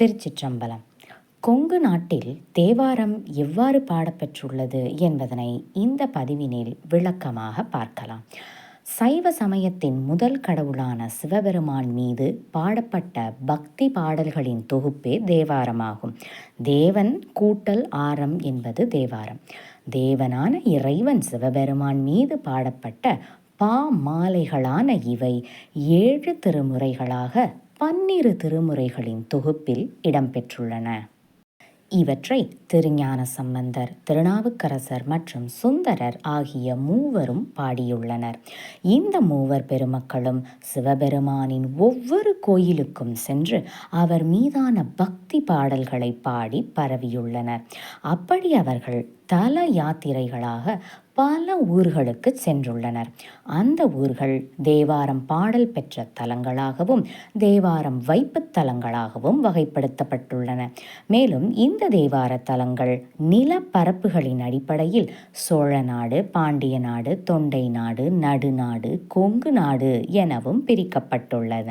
திருச்சிற்றம்பலம். கொங்கு நாட்டில் தேவாரம் எவ்வாறு பாடப்பெற்றுள்ளது என்பதனை இந்த பதிவினில் விளக்கமாக பார்க்கலாம். சைவ சமயத்தின் முதல் கடவுளான சிவபெருமான் மீது பாடப்பட்ட பக்தி பாடல்களின் தொகுப்பே தேவாரமாகும். தேவன் கூட்டல் ஆரம் என்பது தேவாரம். தேவனான இறைவன் சிவபெருமான் மீது பாடப்பட்ட பா மாலைகளான இவை ஏழு திருமுறைகளாக பன்னிரு திருமுறைகளின் தொகுப்பில் இடம்பெற்றுள்ளன. இவற்றை திருஞான சம்பந்தர் திருநாவுக்கரசர் மற்றும் சுந்தரர் ஆகிய மூவரும் பாடியுள்ளனர். இந்த மூவர் பெருமக்களும் சிவபெருமானின் ஒவ்வொரு கோயிலுக்கும் சென்று அவர் மீதான பக்தி பாடல்களை பாடி பரவியுள்ளனர். அப்படி அவர்கள் தல யாத்திரைகளாக பல ஊர்களுக்கு சென்றுள்ளனர். அந்த ஊர்கள் தேவாரம் பாடல் பெற்ற தலங்களாகவும் தேவாரம் வைப்பு தலங்களாகவும் வகைப்படுத்தப்பட்டுள்ளன. மேலும் இந்த தேவார தலங்கள் நிலப்பரப்புகளின் அடிப்படையில் சோழ நாடு பாண்டிய நாடு தொண்டை நாடு நடுநாடு கொங்கு நாடு எனவும் பிரிக்கப்பட்டுள்ளன.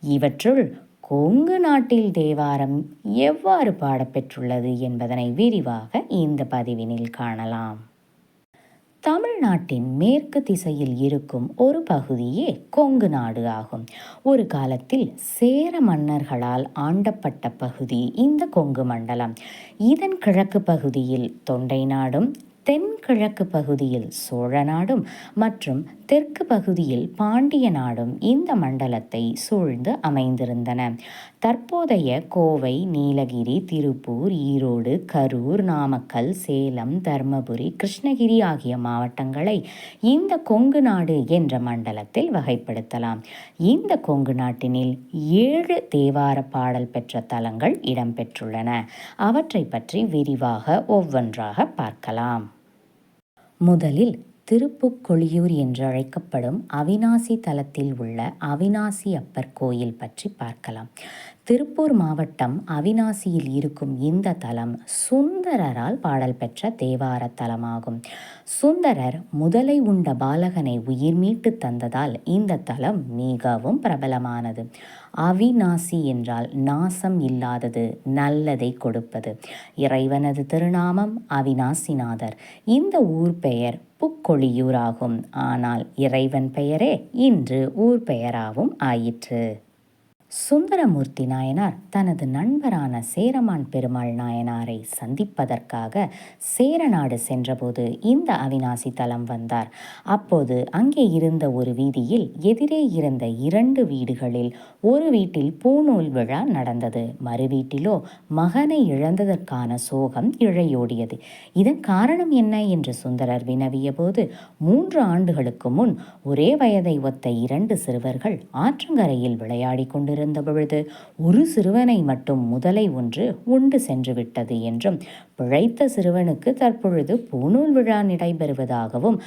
இவற்றுள் கொங்கு நாட்டில் தேவாரம் எவ்வாறு பாடப்பெற்றுள்ளது என்பதனை விரிவாக இந்த பதிவினில் காணலாம். தமிழ்நாட்டின் மேற்கு திசையில் இருக்கும் ஒரு பகுதியே கொங்கு நாடு ஆகும். ஒரு காலத்தில் சேர மன்னர்களால் ஆண்டப்பட்ட பகுதி இந்த கொங்கு மண்டலம். இதன் கிழக்கு பகுதியில் தொண்டை நாடும் தென்கிழக்கு பகுதியில் சோழ நாடும் மற்றும் தெற்கு பகுதியில் பாண்டிய நாடும் இந்த மண்டலத்தை சூழ்ந்து அமைந்திருந்தன. தற்போதைய கோவை நீலகிரி திருப்பூர் ஈரோடு கரூர் நாமக்கல் சேலம் தர்மபுரி கிருஷ்ணகிரி ஆகிய மாவட்டங்களை இந்த கொங்கு நாடு என்ற மண்டலத்தில் வகைப்படுத்தலாம். இந்த கொங்கு நாட்டினில் ஏழு தேவார பாடல் பெற்ற தலங்கள் இடம்பெற்றுள்ளன. அவற்றை பற்றி விரிவாக ஒவ்வொன்றாக பார்க்கலாம். முதலில் திருப்புக்கொழியூர் என்று அழைக்கப்படும் அவினாசி தலத்தில் உள்ள அவினாசி அப்பர் கோயில் பற்றி பார்க்கலாம். திருப்பூர் மாவட்டம் அவினாசியில் இருக்கும் இந்த தலம் சுந்தரரால் பாடல் பெற்ற தேவார தலமாகும். சுந்தரர் முதலை உண்ட பாலகனை உயிர் மீட்டு தந்ததால் இந்த தலம் மிகவும் பிரபலமானது. அவிநாசி என்றால் நாசம் இல்லாதது நல்லதை கொடுப்பது. இறைவனது திருநாமம் அவிநாசிநாதர் இந்த ஊர் பெயர் புக்கொழியூராகும். ஆனால் இறைவன் பெயரே இன்று ஊர் பெயராகவும் ஆயிற்று. சுந்தரமூர்த்தி நாயனார் தனது நண்பரான சேரமான் பெருமாள் நாயனாரை சந்திப்பதற்காக சேரநாடு சென்றபோது இந்த அவினாசி தலம் வந்தார். அப்போது அங்கே இருந்த ஒரு வீதியில் எதிரே இருந்த இரண்டு வீடுகளில் ஒரு வீட்டில் பூநூல் விழா நடந்தது. மறு வீட்டிலோ மகனை இழந்ததற்கான சோகம் இழையோடியது. இதன் காரணம் என்ன என்று சுந்தரர் வினவிய போது மூன்று ஆண்டுகளுக்கு முன் ஒரே வயதை ஒத்த இரண்டு சிறுவர்கள் ஆற்றங்கரையில் விளையாடி கொண்டு கொண்டிருந்த ஒரு சிறுவனை மட்டும் முதலை ஒன்று உண்டு சென்று விட்டது என்றும் பிழைத்த சிறுவனுக்கு தற்பொழுது பூநூல் விழா நடைபெறுவதாகவும்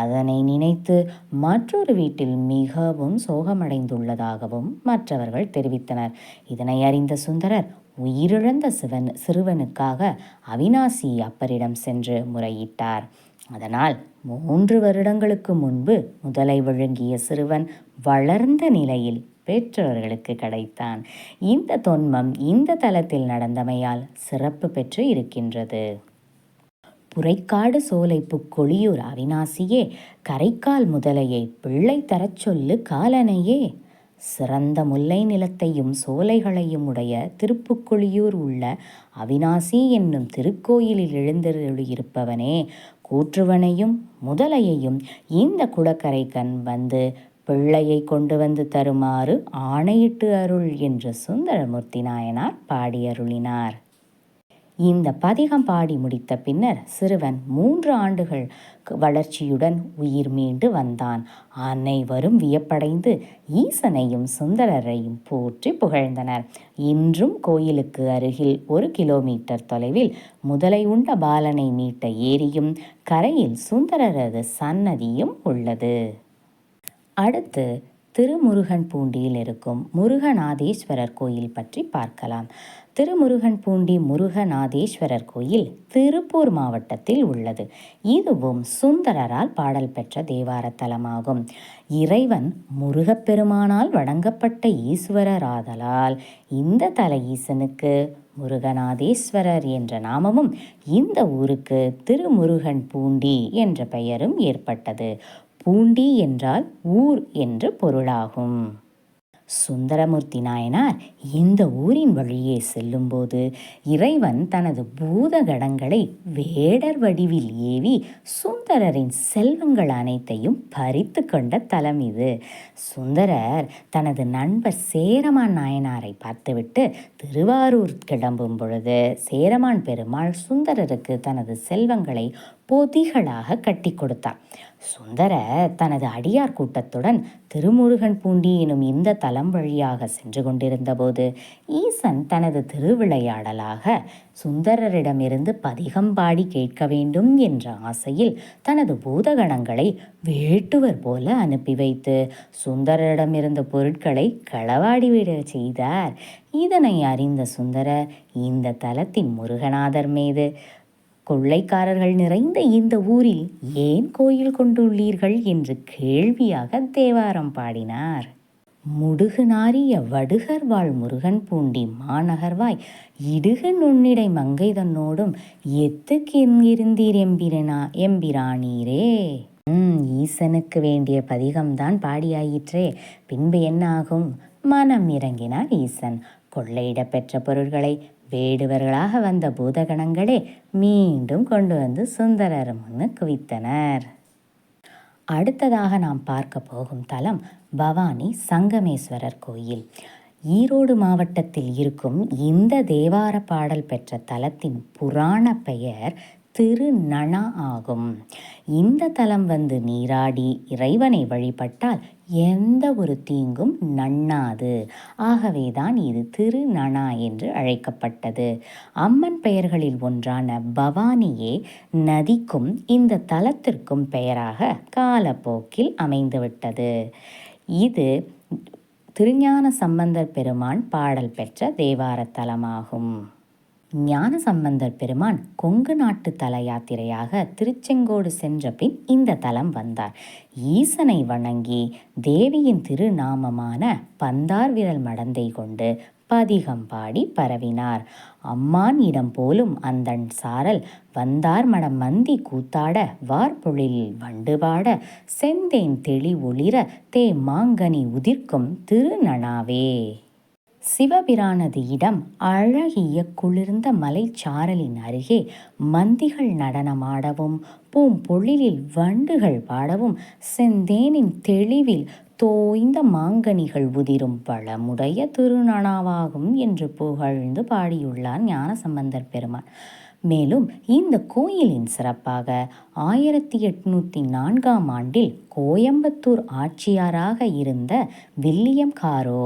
அதனை நினைத்து மற்றொரு வீட்டில் மிகவும் சோகமடைந்துள்ளதாகவும் மற்றவர்கள் தெரிவித்தனர். இதனை அறிந்த சுந்தரர் உயிரிழந்த சிவன் சிறுவனுக்காக அவினாசி அப்பரிடம் சென்று முறையிட்டார். அதனால் மூன்று வருடங்களுக்கு முன்பு முதலை விழுங்கிய சிறுவன் வளர்ந்த நிலையில் பெற்றோர்களுக்கு கிடைத்தான். இந்த தொன்மம் இந்த தலத்தில் நடந்தமையால் சிறப்பு பெற்று இருக்கின்றது. புரைக்காடு சோலை புக்கொழியூர் அவினாசியே கரைக்கால் முதலையை பிள்ளை தரச் சொல்லு காலனையே. சிறந்த முல்லை நிலத்தையும் சோலைகளையும் உடைய திருப்புக்குழியூர் உள்ள அவினாசி என்னும் திருக்கோயிலில் எழுந்தருளியிருப்பவனே கூற்றுவனையும் முதலையையும் இந்த குளக்கரைக்கண் வந்து பிள்ளையை கொண்டு வந்து தருமாறு ஆணையிட்டு அருள் என்று சுந்தரமூர்த்தி நாயனார் பாடியருளினார். இந்த பதிகம் பாடி முடித்த பின்னர் சிறுவன் மூன்று ஆண்டுகள் வளர்ச்சியுடன் உயிர் மீண்டு வந்தான். அனைவரும் வியப்படைந்து ஈசனையும் சுந்தரரையும் போற்றி புகழ்ந்தனர். இன்றும் கோயிலுக்கு அருகில் ஒரு கிலோமீட்டர் தொலைவில் முதலை உண்ட பாலனை மீட்ட ஏரியும் கரையில் சுந்தரரது சன்னதியும் உள்ளது. அடுத்து திருமுருகன் பூண்டியில் இருக்கும் முருகநாதேஸ்வரர் கோயில் பற்றி பார்க்கலாம். திருமுருகன் பூண்டி முருகநாதேஸ்வரர் கோயில் திருப்பூர் மாவட்டத்தில் உள்ளது. இதுவும் சுந்தரரால் பாடல் பெற்ற தேவார தலமாகும் இறைவன் முருகப்பெருமானால் வணங்கப்பட்ட ஈஸ்வரராதலால் இந்த தல ஈசனுக்கு முருகநாதேஸ்வரர் என்ற நாமமும் இந்த ஊருக்கு திருமுருகன் பூண்டி என்ற பெயரும் ஏற்பட்டது. பூண்டி என்றால் ஊர் என்று பொருளாகும். சுந்தரமூர்த்தி நாயனார் இந்த ஊரின் வழியே செல்லும்போது இறைவன் தனது பூதகடங்களை வேடர் வடிவில் ஏவி சுந்தரரின் செல்வங்கள் அனைத்தையும் பறித்து கொண்ட தலம் இது. சுந்தரர் தனது நண்பர் சேரமான் நாயனாரை பார்த்துவிட்டு திருவாரூர் கிளம்பும் பொழுது சேரமான் பெருமாள் சுந்தரருக்கு தனது செல்வங்களை பொதிகளாக கட்டி கொடுத்தார். சுந்தர தனது அடியார் கூட்டத்துடன் திருமுருகன் பூண்டி எனும் இந்த தலம் வழியாக சென்று கொண்டிருந்தபோது ஈசன் தனது திருவிளையாடலாக சுந்தரரிடமிருந்து பதிகம் பாடி கேட்க வேண்டும் என்ற ஆசையில் தனது பூதகணங்களை வேட்டுவர் போல அனுப்பி வைத்து சுந்தரரிடமிருந்த பொருட்களை களவாடிவிட செய்தார். இதனை அறிந்த சுந்தரர் இந்த தலத்தின் முருகநாதர் மீது கொள்ளைக்காரர்கள் நிறைந்த இந்த ஊரில் ஏன் கோயில் கொண்டுள்ளீர்கள் என்று கேள்வியாக தேவாரம் பாடினார். முடுகு நாரிய வடுகர் வாழ் முருகன் பூண்டி மாநகர்வாய் இடுகு நுண்ணிடை மங்கை தன்னோடும் எத்துக்கு எம்பிரனா எம்பிரானீரே. ம் ஈசனுக்கு வேண்டிய பதிகம்தான் பாடியாயிற்றே. பின்பு என்ன ஆகும் மனம் இறங்கினார் ஈசன். கொள்ளையிட பெற்ற பொருள்களை வேடுவர்களாக வந்த பூதகணங்களே மீண்டும் கொண்டு வந்து சுந்தரர் முன்னு குவித்தனர். அடுத்ததாக நாம் பார்க்க போகும் தலம் பவானி சங்கமேஸ்வரர் கோயில். ஈரோடு மாவட்டத்தில் இருக்கும் இந்த தேவார பாடல் பெற்ற தலத்தின் புராண பெயர் திருநணா ஆகும். இந்த தலம் வந்து நீராடி இறைவனை வழிபட்டால் எந்த ஒரு தீங்கும் நண்ணாது. ஆகவேதான் இது திருநணா என்று அழைக்கப்பட்டது. அம்மன் பெயர்களில் ஒன்றான பவானியே நதிக்கும் இந்த தலத்திற்கும் பெயராக காலப்போக்கில் அமைந்துவிட்டது. இது திருஞான சம்பந்தர் பெருமான் பாடல் பெற்ற தேவாரத் தலமாகும். ஞான சம்பந்தர் பெருமான் கொங்கு நாட்டு தல யாத்திரையாக திருச்செங்கோடு சென்ற பின் இந்த தலம் வந்தார். ஈசனை வணங்கி தேவியின் திருநாமமான பந்தார் விரல் மடந்தை கொண்டு பதிகம் பாடி பரவினார். அம்மான் இடம் போலும் அந்தன் சாரல் வந்தார் மடம் மந்தி கூத்தாட வார்பொழில் வண்டுபாட செந்தேன் தெளி ஒளிர தே மாங்கனி உதிர்க்கும் திருநனாவே. சிவபிரானது இடம் அழகிய குளிர்ந்த மலைச்சாரலின் அருகே மந்திகள் நடனமாடவும் பூம்பொழிலில் வண்டுகள் பாடவும் செந்தேனின் தெளிவில் தோய்ந்த மாங்கனிகள் உதிரும் பழமுடைய திருநனாவாகும் என்று புகழ்ந்து பாடியுள்ளார் ஞானசம்பந்தர் பெருமான். மேலும் இந்த கோயிலின் சிறப்பாக ஆயிரத்தி எட்நூற்றி நான்காம் ஆண்டில் கோயம்புத்தூர் ஆட்சியாராக இருந்த வில்லியம் காரோ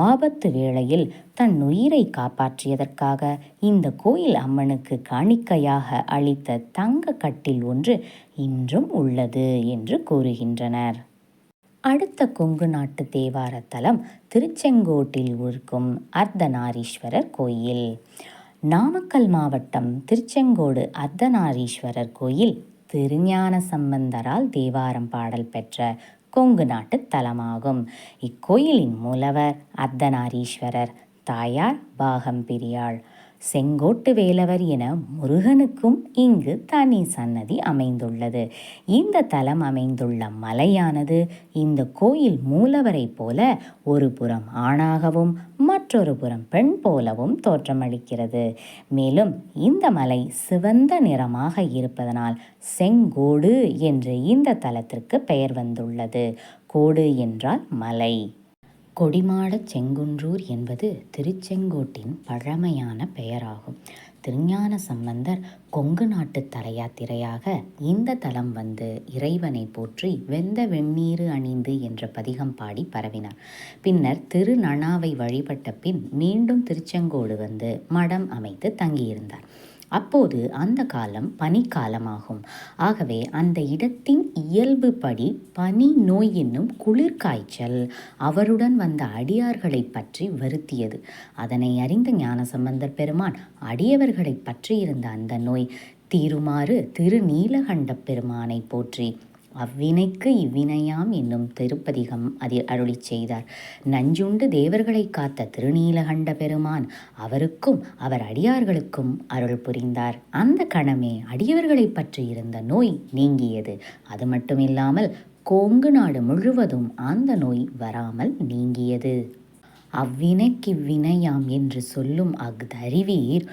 ஆபத்து வேளையில் தன் உயிரை காப்பாற்றியதற்காக இந்த கோயில் அம்மனுக்கு காணிக்கையாக அளித்த தங்க கட்டில் ஒன்று இன்றும் உள்ளது என்று கூறுகின்றனர். அடுத்த கொங்கு நாட்டு தேவார தலம் திருச்செங்கோட்டில் இருக்கும் அர்த்தநாரீஸ்வரர் கோயில். நாமக்கல் மாவட்டம் திருச்செங்கோடு அர்த்தநாரீஸ்வரர் கோயில் திருஞான சம்பந்தரால் தேவாரம் பாடல் பெற்ற கொங்கு நாட்டு தலமாகும். இக்கோயிலின் மூலவர் அர்த்தநாரீஸ்வரர். தாயார் பாகம் பிரியாள் செங்கோட்டு வேலவர் என முருகனுக்கும் இங்கு தனி சன்னதி அமைந்துள்ளது. இந்த தலம் அமைந்துள்ள மலையானது இந்த கோயில் மூலவரை போல ஒரு புறம் ஆணாகவும் மற்றொரு புறம் பெண் போலவும் தோற்றமளிக்கிறது. மேலும் இந்த மலை சிவந்த நிறமாக இருப்பதனால் செங்கோடு என்று இந்த தலத்திற்கு பெயர் வந்துள்ளது. கோடு என்றால் மலை. கொடிமாடச் செங்குன்றூர் என்பது திருச்செங்கோட்டின் பழமையான பெயராகும். திருஞான சம்பந்தர் கொங்கு நாட்டு தலையாத்திரையாக இந்த தலம் வந்து இறைவனை போற்றி வெந்த வெந்நீரு அணிந்து என்ற பதிகம் பாடி பரவினார். பின்னர் திருநணாவை வழிபட்ட பின் மீண்டும் திருச்செங்கோடு வந்து மடம் அமைத்து தங்கியிருந்தார். அப்போது அந்த காலம் பனிக்காலமாகும். ஆகவே அந்த இடத்தின் இயல்புபடி பனி நோய் என்னும் குளிர்காய்ச்சல் அவருடன் வந்த அடியார்களை பற்றி வருத்தியது. அதனை அறிந்த ஞானசம்பந்தர் பெருமான் அடியவர்களை பற்றியிருந்த அந்த நோய் தீருமாறு திருநீலகண்ட பெருமானை போற்றி அவ்வினைக்கு இவ்வினையாம் என்னும் திருப்பதிகம் அதில் அருளி செய்தார். நஞ்சுண்டு தேவர்களை காத்த திருநீலகண்ட பெருமான் அவருக்கும் அவர் அடியார்களுக்கும் அருள் புரிந்தார். அந்த கணமே அடியவர்களை பற்றி இருந்த நோய் நீங்கியது. அது மட்டுமில்லாமல் கோங்கு நாடு முழுவதும் அந்த நோய் வராமல் நீங்கியது. அவ்வினைக்கிவ்வினையாம் என்று சொல்லும் அஃதறிவீர்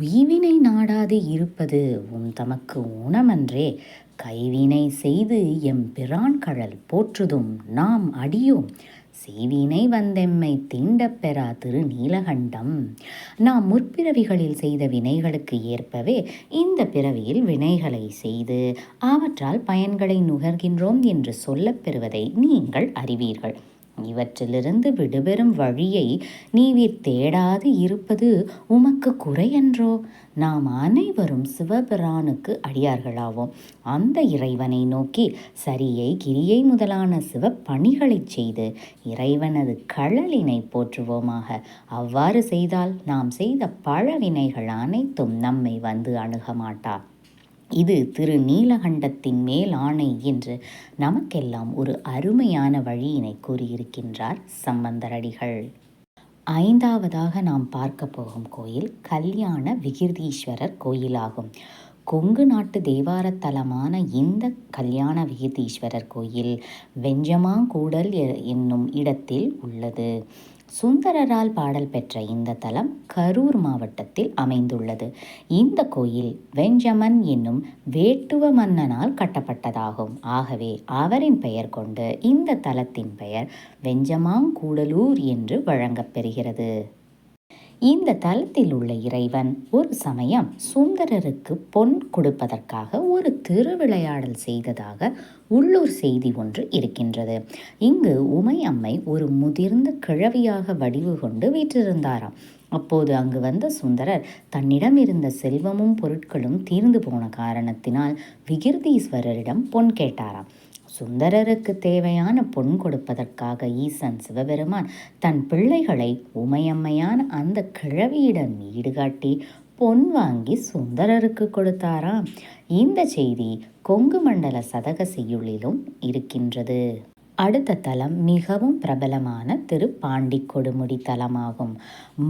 உய்வினை நாடாது இருப்பது உம் தமக்கு ஊனமன்றே. கைவினை செய்து எம் பிரான் கழல் போற்றுதும் நாம் அடியோம். செய்வினை வந்தெம்மை தீண்டப் பெறா திரு நீலகண்டம். நாம் முற்பிறவிகளில் செய்த வினைகளுக்கு ஏற்பவே இந்த பிறவியில் வினைகளை செய்து அவற்றால் பயன்களை நுகர்கின்றோம் என்று சொல்லப் பெறுவதை நீங்கள் அறிவீர்கள். இவற்றிலிருந்து விடுபெறும் வழியை நீவிர் தேடாது இருப்பது உமக்கு குறையன்றோ? நாம் அனைவரும் சிவபிரானுக்கு அடியார்களாவோம். அந்த இறைவனை நோக்கி சரியை கிரியை முதலான சிவ பணிகளைச் செய்து இறைவனது கழலினை போற்றுவோமாக. அவ்வாறு செய்தால் நாம் செய்த பழவினைகள் அனைத்தும் நம்மை வந்து அணுக மாட்டா இது திரு நீலகண்டத்தின் மேல் ஆணை என்று நமக்கெல்லாம் ஒரு அருமையான வழியினை கூறியிருக்கின்றார் சம்பந்தரடிகள். ஐந்தாவதாக நாம் பார்க்க போகும் கோயில் கல்யாண விகிர்தீஸ்வரர் கோயிலாகும். கொங்கு நாட்டு தேவாரத்தலமான இந்த கல்யாண விகிர்தீஸ்வரர் கோயில் வெஞ்சமாங்கூடல் என்னும் இடத்தில் உள்ளது. சுந்தரரால் பாடல் பெற்ற இந்த தலம் கரூர் மாவட்டத்தில் அமைந்துள்ளது. இந்த கோயில் வெஞ்சமன் என்னும் வேட்டுவ மன்னனால் கட்டப்பட்டதாகும். ஆகவே அவரின் பெயர் கொண்டு இந்த தலத்தின் பெயர் வெஞ்சமாங்கூடலூர் என்று வழங்கப்பெறுகிறது இந்த தலத்தில் உள்ள இறைவன் ஒரு சமயம் சுந்தரருக்கு பொன் கொடுப்பதற்காக ஒரு திருவிளையாடல் செய்ததாக உள்ளூர் செய்தி ஒன்று இருக்கின்றது. இங்கு உமை அம்மை ஒரு முதிர்ந்த கிழவியாக வடிவு கொண்டு வீற்றிருந்தாராம். அப்போது அங்கு வந்த சுந்தரர் தன்னிடம் இருந்த செல்வமும் பொருட்களும் தீர்ந்து போன காரணத்தினால் விகிர்தீஸ்வரரிடம் பொன் கேட்டாராம். சுந்தரருக்கு தேவையான பொன் கொடுப்பதற்காக ஈசன் சிவபெருமான் தன் பிள்ளைகளை உமையம்மையான அந்த கிழவியிடம் ஈடுகாட்டி பொன் வாங்கி சுந்தரருக்கு கொடுத்தாராம். இந்த செய்தி கொங்கு மண்டல சதக செய்யுளிலும் இருக்கின்றது. அடுத்த தலம் மிகவும் பிரபலமான திரு பாண்டி கொடுமுடி தலமாகும்.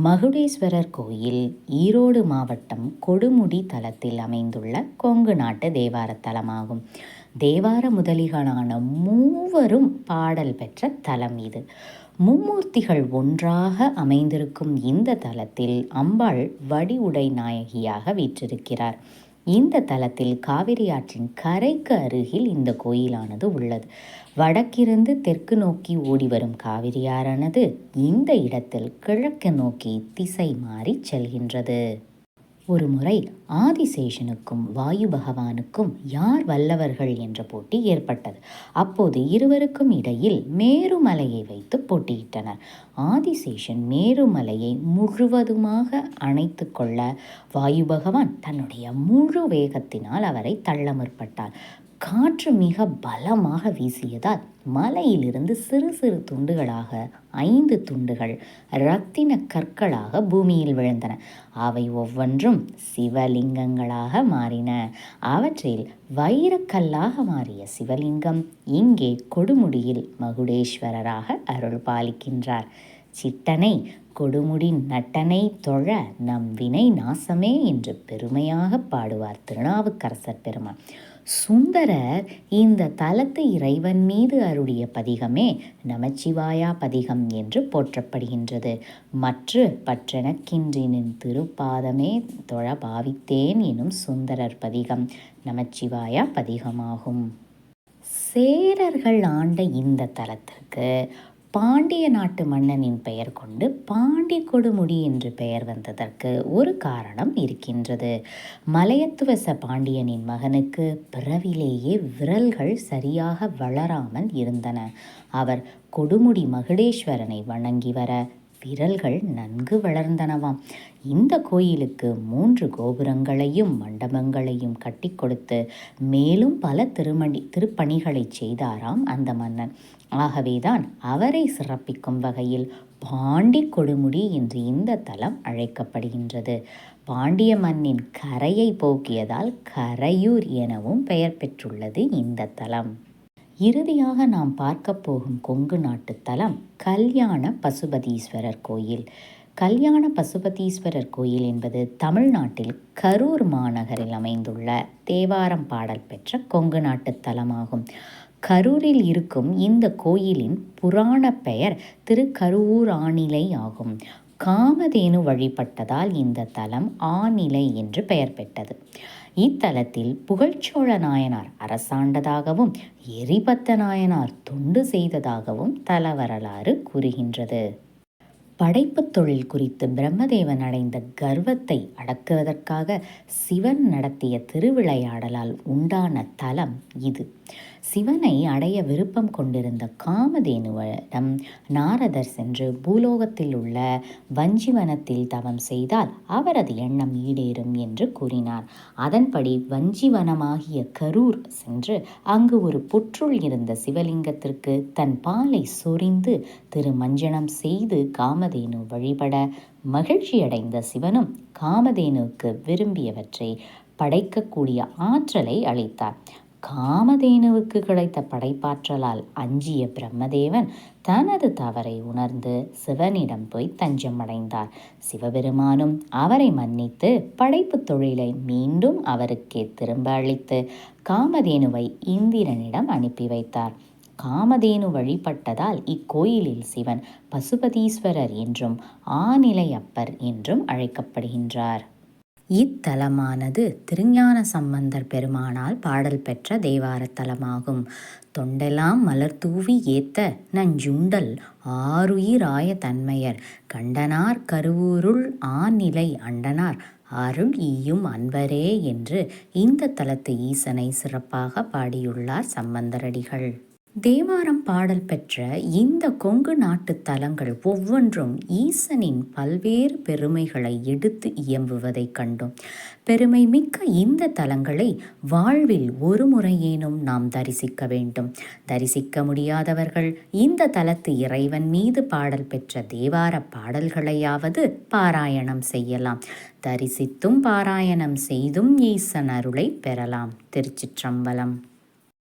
மகுடேஸ்வரர் கோயில் ஈரோடு மாவட்டம் கொடுமுடி தலத்தில் அமைந்துள்ள கொங்கு நாட்டு தேவார தலமாகும். தேவார முதலிகளான மூவரும் பாடல் பெற்ற தலம் இது. மும்மூர்த்திகள் ஒன்றாக அமைந்திருக்கும் இந்த தலத்தில் அம்பாள் வடிவுடை நாயகியாக வீற்றிருக்கிறார். இந்த தலத்தில் காவிரி ஆற்றின் கரைக்கு அருகில் இந்த கோயிலானது உள்ளது. வடக்கிருந்து தெற்கு நோக்கி ஓடிவரும் காவிரியாரானது இந்த இடத்தில் கிழக்கு நோக்கி திசை மாறி செல்கின்றது. ஒரு முறை ஆதிசேஷனுக்கும் வாயு பகவானுக்கும் யார் வல்லவர்கள் என்ற போட்டி ஏற்பட்டது. அப்போது இருவருக்கும் இடையில் மேருமலையை வைத்து போட்டியிட்டனர். ஆதிசேஷன் மேருமலையை முழுவதுமாக அணைத்து கொள்ள வாயு பகவான் தன்னுடைய முழு வேகத்தினால் அவரை தள்ள முற்பட்டார். காற்று மிக பலமாக வீசியதால் மலையிலிருந்து சிறு சிறு துண்டுகளாக ஐந்து துண்டுகள் இரத்தின கற்களாக பூமியில் விழுந்தன. அவை ஒவ்வொன்றும் சிவலிங்கங்களாக மாறின. அவற்றில் வைரக்கல்லாக மாறிய சிவலிங்கம் இங்கே கொடுமுடியில் மகுடேஸ்வரராக அருள் பாலிக்கின்றார். சித்தனை கொடுமுடி நட்டனை தொழ நம் வினை நாசமே என்று பெருமையாக பாடுவார் திருநாவுக்கரசர் பெருமான். சுந்தரர் இந்த தலத்து இறைவன் மீது அருடைய பதிகமே நமச்சிவாயா பதிகம் என்று போற்றப்படுகின்றது. மற்ற பற்றெனக்கின்றினின் திருப்பாதமே தொழ பாவித்தேன் எனும் சுந்தரர் பதிகம் நமச்சிவாயா பதிகமாகும். சேரர்கள் ஆண்ட இந்த தலத்திற்கு பாண்டிய நாட்டு மன்னனின் பெயர் கொண்டு பாண்டி கொடுமுடி என்று பெயர் வந்ததற்கு ஒரு காரணம் இருக்கின்றது. மலையத்துவச பாண்டியனின் மகனுக்கு பிறவிலேயே விரல்கள் சரியாக வளராமல் இருந்தன. அவர் கொடுமுடி மகுடேஸ்வரனை வணங்கி வர விரல்கள் நன்கு வளர்ந்தனவாம். இந்த கோயிலுக்கு மூன்று கோபுரங்களையும் மண்டபங்களையும் கட்டி கொடுத்து மேலும் பல திருமணி திருப்பணிகளை செய்தாராம் அந்த மன்னன். ஆகவேதான் அவரை சிறப்பிக்கும் வகையில் பாண்டி கொடுமுடி என்று இந்த தலம் அழைக்கப்படுகின்றது. பாண்டிய மண்ணின் கரையை போக்கியதால் கரையூர் எனவும் பெயர் பெற்றுள்ளது இந்த தலம். இறுதியாக நாம் பார்க்க போகும் கொங்கு நாட்டு தலம் கல்யாண பசுபதீஸ்வரர் கோயில். கல்யாண பசுபதீஸ்வரர் கோயில் என்பது தமிழ்நாட்டில் கரூர் மாநகரில் அமைந்துள்ள தேவாரம் பாடல் பெற்ற கொங்கு நாட்டு தலமாகும். கரூரில் இருக்கும் இந்த கோயிலின் புராண பெயர் திருக்கருவூர் ஆணிலை ஆகும். காமதேனு வழிபட்டதால் இந்த தலம் ஆநிலை என்று பெயர் பெற்றது. இத்தலத்தில் புகழ்ச்சோழ நாயனார் அரசாண்டதாகவும் எரிபத்த நாயனார் தொண்டு செய்ததாகவும் தல வரலாறு கூறுகின்றது. படைப்புத் தொழில் குறித்து பிரம்மதேவன் அடைந்த கர்வத்தை அடக்குவதற்காக சிவன் நடத்திய திருவிளையாடலால் உண்டான தலம் இது. சிவனை அடைய விருப்பம் கொண்டிருந்த காமதேனுவிடம் நாரதர் சென்று பூலோகத்தில் உள்ள வஞ்சிவனத்தில் தவம் செய்தால் அவரது எண்ணம் ஈடேறும் என்று கூறினார். அதன்படி வஞ்சிவனமாகிய கரூர் சென்று அங்கு ஒரு புற்றுள் இருந்த சிவலிங்கத்திற்கு தன் பாலை சொரிந்து திருமஞ்சனம் செய்து காமதேனு வழிபட மகிழ்ச்சியடைந்த சிவனும் காமதேனுவுக்கு விரும்பியவற்றை படைக்கக்கூடிய ஆற்றலை அளித்தார். காமதேனுவுக்கு கிடைத்த படைப்பாற்றலால் அஞ்சிய பிரம்மதேவன் தனது தவறை உணர்ந்து சிவனிடம் போய் தஞ்சம் அடைந்தார் சிவபெருமானும் அவரை மன்னித்து படைப்பு தொழிலை மீண்டும் அவருக்கே திரும்ப அளித்து காமதேனுவை இந்திரனிடம் அனுப்பி வைத்தார். காமதேனு வழிபட்டதால் இக்கோயிலில் சிவன் பசுபதீஸ்வரர் என்றும் ஆநிலையப்பர் என்றும் அழைக்கப்படுகின்றார். இத்தலமானது திருஞான சம்பந்தர் பெருமானால் பாடல் பெற்ற தேவாரத்தலமாகும் தொண்டெல்லாம் மலர் தூவி ஏத்த நஞ்சுண்டல் ஆருயிராய தன்மையர். கண்டனார் கருவூருள் ஆநிலை அண்டனார். அருள் ஈயும் அன்பரே என்று இந்த தலத்து ஈசனை சிறப்பாக பாடியுள்ளார் சம்பந்தரடிகள். தேவாரம் பாடல் பெற்ற இந்த கொங்கு நாட்டு தலங்கள் ஒவ்வொன்றும் ஈசனின் பல்வேறு பெருமைகளை எடுத்து இயம்புவதைக் கண்டோம். பெருமை மிக்க இந்த தலங்களை வாழ்வில் ஒரு முறையேனும் நாம் தரிசிக்க வேண்டும். தரிசிக்க முடியாதவர்கள் இந்த தலத்து இறைவன் மீது பாடல் பெற்ற தேவார பாடல்களையாவது பாராயணம் செய்யலாம். தரிசித்தும் பாராயணம் செய்தும் ஈசன் அருளை பெறலாம். திருச்சிற்றம்பலம்.